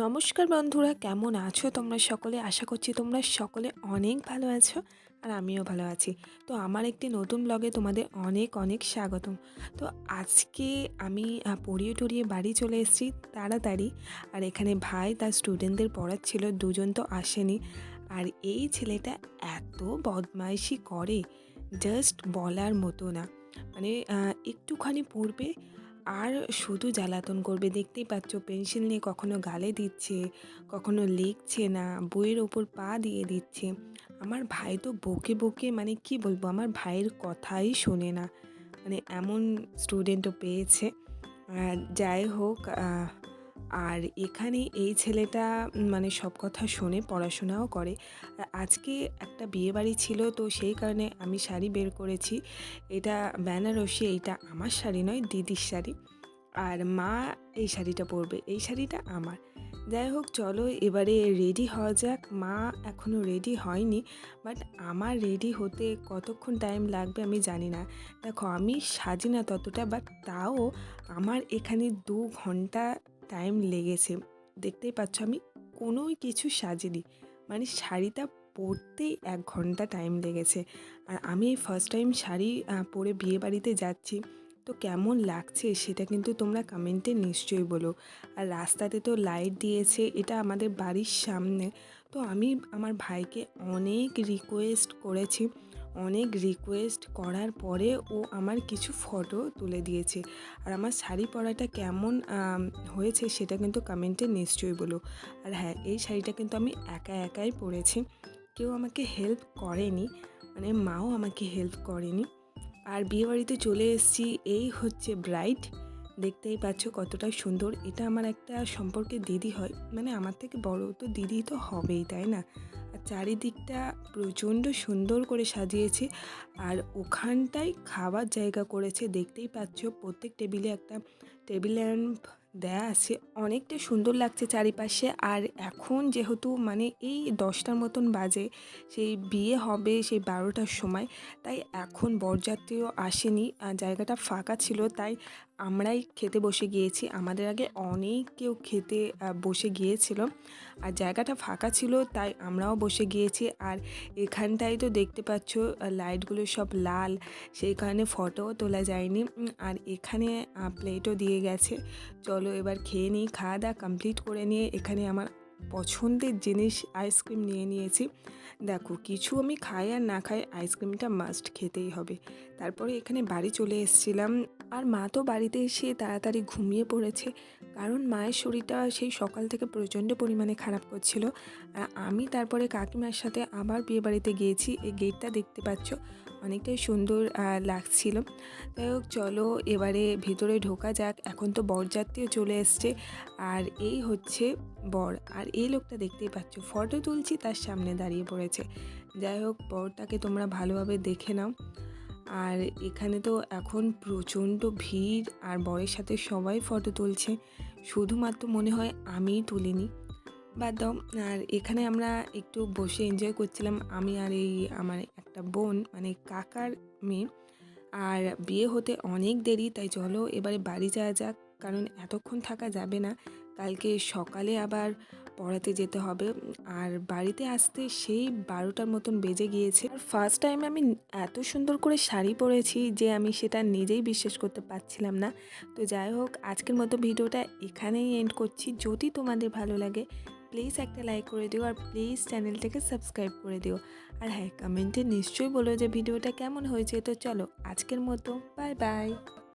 নমস্কার বন্ধুরা, কেমন আছো তোমরা সকলে? আশা করছি তোমরা সকলে অনেক ভালো আছো আর আমিও ভালো আছি। তো আমার একটি নতুন ব্লগে তোমাদের অনেক অনেক স্বাগতম। তো আজকে আমি পড়িয়ে টড়িয়ে বাড়ি চলে এসেছি তাড়াতাড়ি। আর এখানে ভাই তার স্টুডেন্টদের পড়াচ্ছিল, দুজন তো আসেনি। আর এই ছেলেটা এত বদমাইশি করে জাস্ট বলার মতো না। মানে একটুখানি পড়বে আর শুধু জ্বালাতন করবে, দেখতেই পাচ্ছ পেন্সিল নিয়ে কখনো গালে দিচ্ছে, কখনো লিখছে না, বইয়ের ওপর পা দিয়ে দিচ্ছে। আমার ভাই তো বকে বকে মানে কি বলব, আমার ভাইয়ের কথাই শোনে না। মানে এমন স্টুডেন্টও পেয়েছে। যাই হোক আর এখানে এই ছেলেটা মানে সব কথা শোনে পড়াশোনাও করে। আজকে একটা বিয়ে বাড়ি ছিল, তো সেই কারণে আমি শাড়ি বের করেছি। এটা বেনারসি, এইটা আমার শাড়ি নয়, দিদির শাড়ি। আর মা এই শাড়িটা পরবে, এই শাড়িটা আমার। যাই হোক, চলো এবারে রেডি হওয়া যাক। মা এখনও রেডি হয়নি বাট আমার রেডি হতে কতক্ষণ টাইম লাগবে আমি জানি না। দেখো, আমি সাজি না ততটা বাট তাও আমার এখানে দু ঘণ্টা টাইম লেগেছে। দেখতেই পাচ্ছ আমি কোনোই কিছু সাজিনি। মানে শাড়িটা পরতেই এক ঘণ্টা টাইম লেগেছে। আর আমি এই ফার্স্ট টাইম শাড়ি পরে বিয়ে বাড়িতে যাচ্ছি, তো কেমন লাগছে সেটা কিন্তু তোমরা কমেন্টে নিশ্চয়ই বলো। আর রাস্তাতে তো লাইট দিয়েছে, এটা আমাদের বাড়ির সামনে। তো আমি আমার ভাইকে অনেক রিকোয়েস্ট করেছি অনেক রিকোয়েস্ট করার পরে ও আমার কিছু ফটো তুলে দিয়েছে। আর আমার শাড়ি পরাটা কেমন হয়েছে সেটা কিন্তু কমেন্টে নিশ্চয়ই বলো। আর হ্যাঁ এই শাড়িটা কিন্তু আমি একা একাই পরেছি। কেউ আমাকে হেল্প করেনি মানে মাও আমাকে হেল্প করেনি। আর বিয়েবাড়িতে চলে এসেছি, এই হচ্ছে ব্রাইট দেখতেই পাচ্ছ কতটা সুন্দর। এটা আমার একটা সম্পর্কে দিদি হয়। মানে আমার থেকে বড় তো দিদি তো হবেই, তাই না? আর চারিদিকটা প্রচণ্ড সুন্দর করে সাজিয়েছে আর ওখানটায় খাবার জায়গা করেছে। দেখতেই পাচ্ছ প্রত্যেক টেবিলে একটা টেবিল ল্যাম্প দেয়া আছে। অনেকটা সুন্দর লাগছে চারিপাশে। আর এখন যেহেতু মানে এই দশটার মতন বাজে, সেই বিয়ে হবে সেই বারোটার সময়, তাই এখন বরযাত্রীও আসেনি। জায়গাটা ফাঁকা ছিল, তাই আমরাই খেতে বসে গিয়েছি। আমাদের আগে অনেক কেউ খেতে বসে গিয়েছিল। আর জায়গাটা ফাঁকা ছিল, তাই আমরাও বসে গিয়েছি। আর এখানটায় তো দেখতে পাচ্ছ লাইটগুলো সব লাল, সেই কারণে ফটোও তোলা যায়নি। আর এখানে প্লেটও দিয়ে গেছে। চলো এবার খেয়ে নিই, খাওয়া দাওয়া কমপ্লিট করে নিয়ে এখানে আমার পছন্দের জিনিস আইসক্রিম নিয়ে নিয়েছি। দেখো, কিছু আমি খাই আর না খাই আইসক্রিমটা মাস্ট খেতেই হবে। তারপরে এখানে বাড়ি চলে এসেছিলাম আর মা তো বাড়িতে এসে তাড়াতাড়ি ঘুমিয়ে পড়েছে। কারণ মায়ের শরীরটা সেই সকাল থেকে প্রচণ্ড পরিমাণে খারাপ করছিল। আর আমি তারপরে কাকিমার সাথে আবার বিয়ে বাড়িতে গিয়েছি। এই গেটটা দেখতে পাচ্ছ। অনেকটাই সুন্দর লাগছিল। যাই হোক, চলো এবারে ভিতরে ঢোকা যাক। এখন তো বরযাত্রীও চলে এসছে। আর এই হচ্ছে বর। আর এই লোকটা দেখতেই পাচ্ছ, ফটো তুলছি তার সামনে দাঁড়িয়ে পড়েছে। যাই হোক, বরটাকে তোমরা ভালোভাবে দেখে নাও। আর এখানে তো এখন প্রচণ্ড ভিড়, আর বরের সাথে সবাই ফটো তুলছে। শুধুমাত্র মনে হয় আমিই তুলিনি। বাদ দাও। আর এখানে আমরা একটু বসে এনজয় করছিলাম আমি আর এই আমার একটা বোন মানে কাকার মেয়ে। আর বিয়ে হতে অনেক দেরি, তাই চলো এবারে বাড়ি যাওয়া যাক। কারণ এতক্ষণ থাকা যাবে না, কালকে সকালে আবার পড়াতে যেতে হবে। আর বাড়িতে আসতে সেই বারোটার মতন বেজে গিয়েছে। আর ফার্স্ট টাইম আমি এত সুন্দর করে শাড়ি পরেছি যে আমি সেটা নিজেই বিশ্বাস করতে পারছিলাম না। তো যাই হোক, আজকের মতো ভিডিওটা এখানেই এন্ড করছি। যদি তোমাদের ভালো লাগে প্লিজ একটা লাইক করে দিও আর প্লিজ চ্যানেলটাকে সাবস্ক্রাইব করে দিও। আর হ্যাঁ কমেন্টে নিশ্চয়ই বলো যে ভিডিওটা কেমন হয়েছে। তো চলো, আজকের মতো বাই বাই